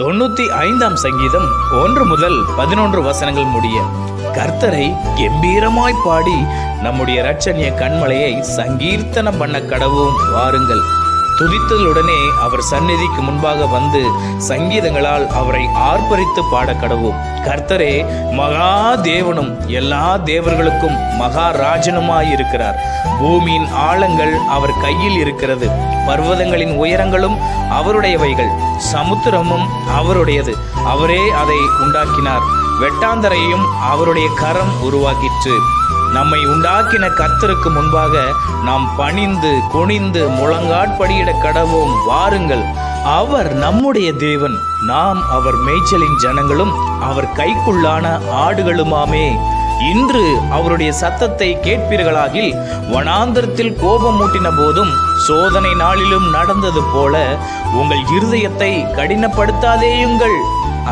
தொண்ணூத்தி ஐந்தாம் சங்கீதம் ஒன்று முதல் பதினொன்று வசனங்கள் முடிய கர்த்தரை கம்பீரமாய் பாடி நம்முடைய இரட்சணிய கண்மலையை சங்கீர்த்தனம் பண்ண கடவும் வாருங்கள். துதித்தலுடனே அவர் சந்நிதிக்கு முன்பாக வந்து சங்கீதங்களால் அவரை ஆர்ப்பரித்து பாட கடவும் கர்த்தரே மகா தேவனும் எல்லா தேவர்களுக்கும் மகாராஜனுமாயிருக்கிறார். பூமியின் ஆழங்கள் அவர் கையில் இருக்கிறது. பர்வதங்களின் உயரங்களும் அவருடையவைகள். சமுத்திரமும் அவருடையது. அவரே அதை உண்டாக்கினார். வெட்டாந்தரையும் அவருடைய கரம் உருவாக்கிற்று. நம்மை உண்டாக்கின கர்த்தருக்கு முன்பாக நாம் பணிந்து குனிந்து முழங்காட்படியிட கடவோம். வாருங்கள் அவர் நம்முடைய தேவன். நாம் அவர் மேய்ச்சலின் ஜனங்களும் அவர் கைக்குள்ளான ஆடுகளுமாமே. இன்று அவருடைய சத்தத்தை கேட்பீர்களாகில் வனாந்தரத்தில் கோபம் மூட்டின போதும் சோதனை நாளிலும் நடந்தது போல உங்கள் இருதயத்தை கடினப்படுத்தாதேயுங்கள்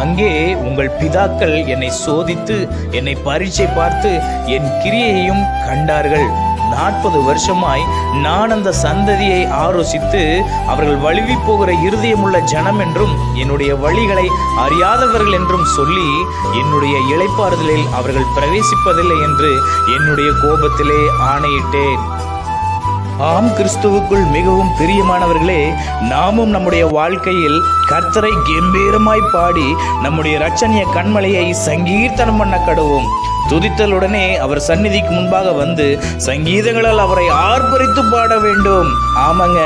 அங்கே உங்கள் பிதாக்கள் என்னை சோதித்து என்னை பரீட்சை பார்த்து என் கிரியையையும் கண்டார்கள். நாற்பது வருஷமாய் நான் அந்த சந்ததியை ஆலோசித்து அவர்கள் வழுவி போகிற இருதயமுள்ள ஜனம் என்றும் என்னுடைய வழிகளை அறியாதவர்கள் என்றும் சொல்லி என்னுடைய இளைப்பாறுதலில் அவர்கள் பிரவேசிப்பதில்லை என்று என்னுடைய கோபத்திலே ஆணையிட்டேன். ஆம் கிறிஸ்துவுக்குள் மிகவும் பிரியமானவர்களே நாமும் நம்முடைய வாழ்க்கையில் கர்த்தரை கம்பீரமாய் பாடி நம்முடைய ரச்சனைய கண்மலையை சங்கீர்த்தனம் பண்ண கடுவோம். துதித்தலுடனே அவர் சந்நிதிக்கு முன்பாக வந்து சங்கீதங்களால் அவரை ஆர்ப்பரித்து பாட வேண்டும். ஆமாங்க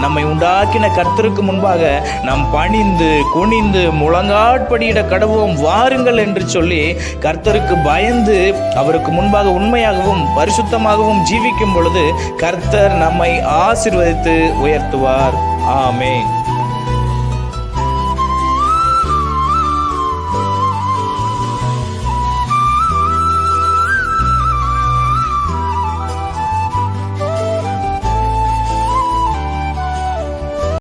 நம்மை உண்டாக்கின கர்த்தருக்கு முன்பாக நாம் பணிந்து குனிந்து முழங்காட்படியிட கடவோம் வாருங்கள் என்று சொல்லி கர்த்தருக்கு பயந்து அவருக்கு முன்பாக உண்மையாகவும் பரிசுத்தமாகவும் ஜீவிக்கும் பொழுது கர்த்தர் நம்மை ஆசிர்வதித்து உயர்த்துவார். ஆமே